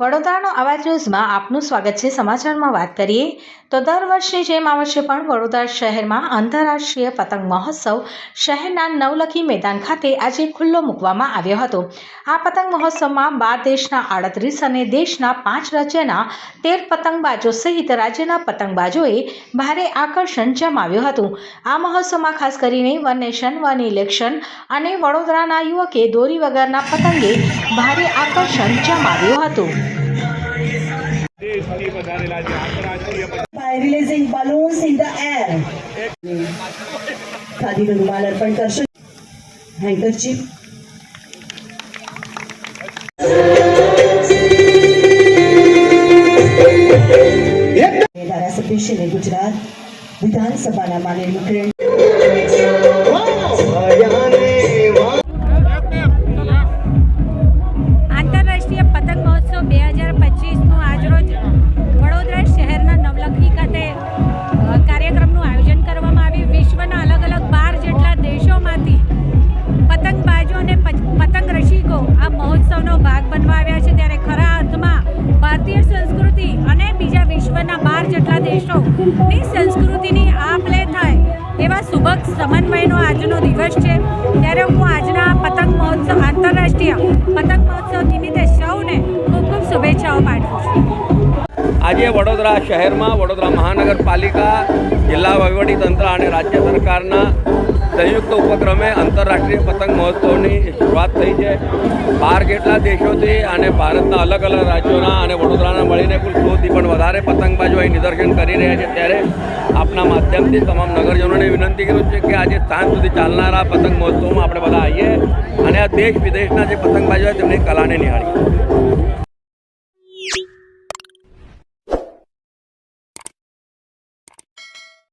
વડોદરાનો આવાજ ન્યૂઝમાં આપનું સ્વાગત છે. સમાચારમાં વાત કરીએ તો દર વર્ષની જેમ આ વર્ષે પણ વડોદરા શહેરમાં આંતરરાષ્ટ્રીય પતંગ મહોત્સવ શહેરના નવલખી મેદાન ખાતે આજે ખુલ્લો મૂકવામાં આવ્યો હતો. આ પતંગ મહોત્સવમાં બાર દેશના આડત્રીસ અને દેશના પાંચ રાજ્યના તેર પતંગબાજો સહિત રાજ્યના પતંગબાજોએ ભારે આકર્ષણ જમાવ્યું હતું. આ મહોત્સવમાં ખાસ કરીને વન નેશન, વન ઇલેક્શન અને વડોદરાના યુવકે દોરી વગરના પતંગે ભારે આકર્ષણ જમાવ્યું હતું. વધારેલા જે આંતરરાષ્ટ્રીય releasing balloons in the air. ખાદીનો રૂમાલ અર્પણ કરશો હેન્કરચીફ ધારાસભ્ય શ્રી ગુજરાત વિધાનસભાના માન્ય મુખ્ય આંતરરાષ્ટ્રીય પતંગ મહોત્સવ બે હજાર પચીસનું આજરોજ સંસ્કૃતિ અને બીજા વિશ્વના બાર જેટલા દેશોની સંસ્કૃતિની આપ લે થાય એવા સુભગ સમન્વયનો આજનો દિવસ છે. ત્યારે હું આજના પતંગ મહોત્સવ, આંતરરાષ્ટ્રીય પતંગ મહોત્સવ નિમિત્તે સૌને ખૂબ ખૂબ શુભેચ્છાઓ પાઠવું છું. આજે વડોદરા શહેરમાં, વડોદરા મહાનગરપાલિકા, જિલ્લા વહીવટીતંત્ર અને રાજ્ય સરકારના સંયુક્ત ઉપક્રમે આંતરરાષ્ટ્રીય પતંગ મહોત્સવની શરૂઆત થઈ છે. બાર જેટલા દેશોથી અને ભારતના અલગ અલગ રાજ્યોના અને વડોદરાના મળીને કુલ સોથી પણ વધારે પતંગબાજો અહીં નિદર્શન કરી રહ્યા છે. ત્યારે આપના માધ્યમથી તમામ નગરજનોને વિનંતી કરું છે કે આજે સાંજ સુધી ચાલનારા પતંગ મહોત્સવમાં આપણે બધા આવીએ અને આ દેશ વિદેશના જે પતંગબાજો હોય તેમની કલાને નિહાળીએ.